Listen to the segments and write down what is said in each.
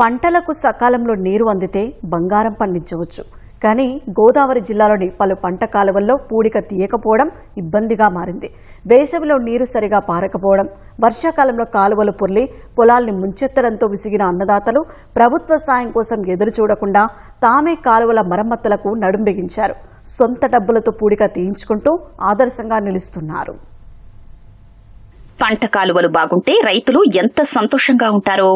పంటలకు సకాలంలో నీరు అందితే బంగారం పండించవచ్చు. కానీ గోదావరి జిల్లాలోని పలు పంట కాలువల్లో పూడిక తీయకపోవడం ఇబ్బందిగా మారింది. వేసవిలో నీరు సరిగా పారకపోవడం వర్షాకాలంలో కాలువలు పొర్లి పొలాల్ని ముంచెత్తడంతో విసిగిన అన్నదాతలు ప్రభుత్వ సాయం కోసం ఎదురు చూడకుండా తామే కాలువల మరమ్మతులకు నడుం బిగించారు. సొంత డబ్బులతో పూడిక తీయించుకుంటూ ఆదర్శంగా నిలుస్తున్నారు. పంట కాలువలు బాగుంటే రైతులు ఎంత సంతోషంగా ఉంటారో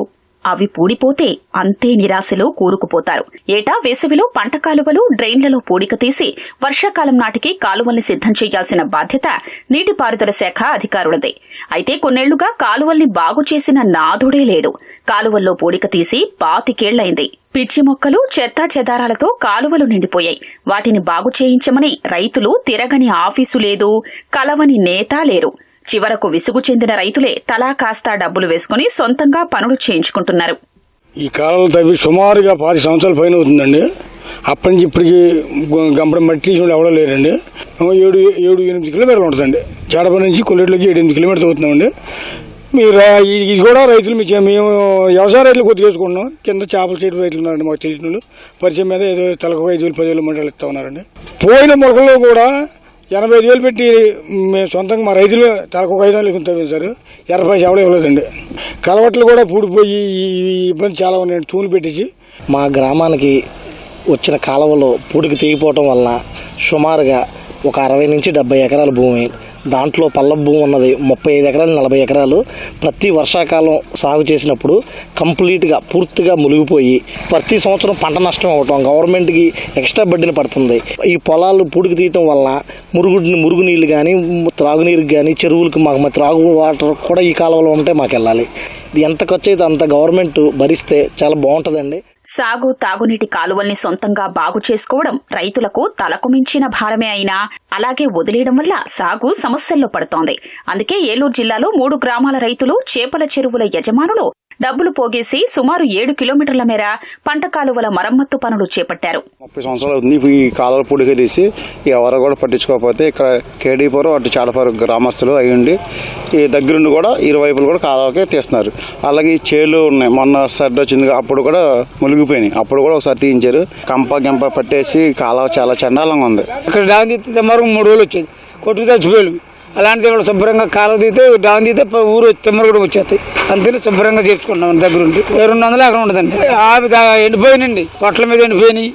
అవి పూడిపోతే అంతే నిరాశలో కూరుకుపోతారు. ఏటా వేసవిలో పంట కాలువలు డ్రైన్లలో పూడిక తీసి వర్షాకాలం నాటికి కాలువల్ని సిద్ధం చేయాల్సిన బాధ్యత నీటిపారుదల శాఖ అధికారులదే. అయితే కొన్నేళ్ళుగా కాలువల్ని బాగు చేసిన నాథుడే లేడు. కాలువల్లో పూడిక తీసి పాతికేళ్ళైంది. పిచ్చి మొక్కలు చెత్తా చెదారాలతో కాలువలు నిండిపోయాయి. వాటిని బాగు చేయించమని రైతులు తిరగని ఆఫీసు లేదు కలవని నేత లేరు. చివరకు విసుగు చెందిన రైతులే తలా కాస్త డబ్బులు వేసుకుని సొంతంగా పనులు చేయించుకుంటున్నారు. ఈ కాలంలో తప్పి సుమారుగా పాతి సంవత్సరాల పైన అవుతుందండి. అప్పటి నుంచి ఇప్పటికి గ- గంపడం మట్టి ఎవడో లేరండి. ఏడు ఏడు ఎనిమిది కిలోమీటర్లు ఉంటుందండి చాడప నుంచి కొల్లెట్లోకి ఏడు ఎనిమిది కిలోమీటర్లు అవుతున్నామండి మీరు ఇది కూడా రైతులు మీ మేము వ్యవసాయ రైతులు కొద్దిగా వేసుకుంటున్నాం. కింద చేపల చెట్టు రైతులు ఉన్నారండి మాకు తెలిసిన వాళ్ళు పరిచయం మీద ఏదో తలకు ఐదు వేలు పదివేలు మండలు ఇస్తా ఉన్నారండి. పోయిన మొలకల్లో కూడా ఎనభై ఐదు వేలు పెట్టి మేము సొంతంగా మా రైతులు తలకు ఒక ఐదు వందలు తవ్వాం సార్. ఎనభై ఎవడో ఇవ్వలేదండి. కలవట్లు కూడా పూడిపోయి ఈ ఇబ్బంది చాలా ఉన్నాయండి తూలు పెట్టించి మా గ్రామానికి వచ్చిన కాలువలో పూడికి తెగిపోవటం వలన సుమారుగా ఒక అరవై నుంచి డెబ్బై ఎకరాల భూమి దాంట్లో పల్ల భూమి ఉన్నది. ముప్పై ఐదు ఎకరాలు నలభై ఎకరాలు. ప్రతి వర్షాకాలం సాగు చేసినప్పుడు కంప్లీట్గా పూర్తిగా మునిగిపోయి ప్రతి సంవత్సరం పంట నష్టం అవటం గవర్నమెంట్కి ఎక్స్ట్రా బడ్డీని పడుతుంది. ఈ పొలాలు పూడికి తీయటం వల్ల మురుగుడిని మురుగునీళ్ళు కానీ త్రాగునీరుకి కానీ చెరువులకు మాకు మా త్రాగు వాటర్ కూడా ఈ కాలువలో ఉంటే మాకు వెళ్ళాలి. ఎంత ఖర్చు అయితే అంత గవర్నమెంట్ భరిస్తే చాలా బాగుంటుందండి. సాగు తాగునీటి కాలువల్ని సొంతంగా బాగు చేసుకోవడం రైతులకు తలకు మించిన భారమే అయినా అలాగే వదిలేయడం వల్ల సాగు సమస్యల్లో పడుతోంది. అందుకే ఏలూరు జిల్లాలో మూడు గ్రామాల రైతులు చేపల చెరువుల యజమానులు డబ్బులు పోగేసి సుమారు ఏడు కిలోమీటర్ల మేర పంట కాలువల మరమ్మత్తు పనులు చేపట్టారు. ముప్పై సంవత్సరాలు అవుతుంది ఈ కాలువల పూడిక తీసి ఎవరు కూడా పట్టించుకోకపోతే ఇక్కడ కేడీపురం అటు చాడపారు గ్రామస్తులు అయి ఉండి ఈ దగ్గరుండి కూడా ఇరువైపులు కూడా కాలువలకే తీస్తున్నారు. అలాగే ఈ చేలు ఉన్నాయి. మొన్న సర్డ్ వచ్చింది. అప్పుడు కూడా మునిగిపోయినాయి. అప్పుడు కూడా ఒకసారి తీయించారు. కంప గంప పట్టేసి కాలువ చాలా చండాలంగా ఉంది. ఇక్కడ మూడు రోజులు వచ్చేది కొట్టుకు చచ్చిపోయాడు అలాంటిది ఇక్కడ శుభ్రంగా కాలువ తీస్తే డాన్ తీస్తే ఊరు వచ్చి తిమ్మరు కూడా వచ్చేస్తాయి. అంతేనే శుభ్రంగా చేర్చుకుంటాం దగ్గరుండి. రెండు వందలు అక్కడ ఉండదండి. ఆవి ఎండిపోయినండి పొట్ల మీద ఎండిపోయినాయి.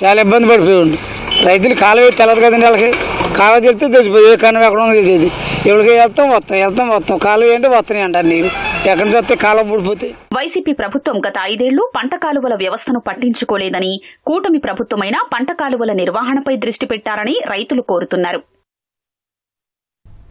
చాలా ఇబ్బంది పడిపోయింది రైతులు కాలువ తెలదు కదండి వాళ్ళకి. కాలువ తెలిస్తే తెలిసిపోయి ఏ ఎక్కడ ఉందో తెలిసేది. ఎవరికి వెళ్తాం వస్తాం వెళ్తాం వస్తాం. కాలువ ఏంటి వస్తాయి అంటారు నీరు. ఎక్కడ చూస్తే కాలం పడిపోతే వైసీపీ ప్రభుత్వం గత ఐదేళ్ళు పంట కాలువల వ్యవస్థను పట్టించుకోలేదని కూటమి ప్రభుత్వమైన పంట కాలువల నిర్వహణపై దృష్టి పెట్టారని రైతులు కోరుతున్నారు.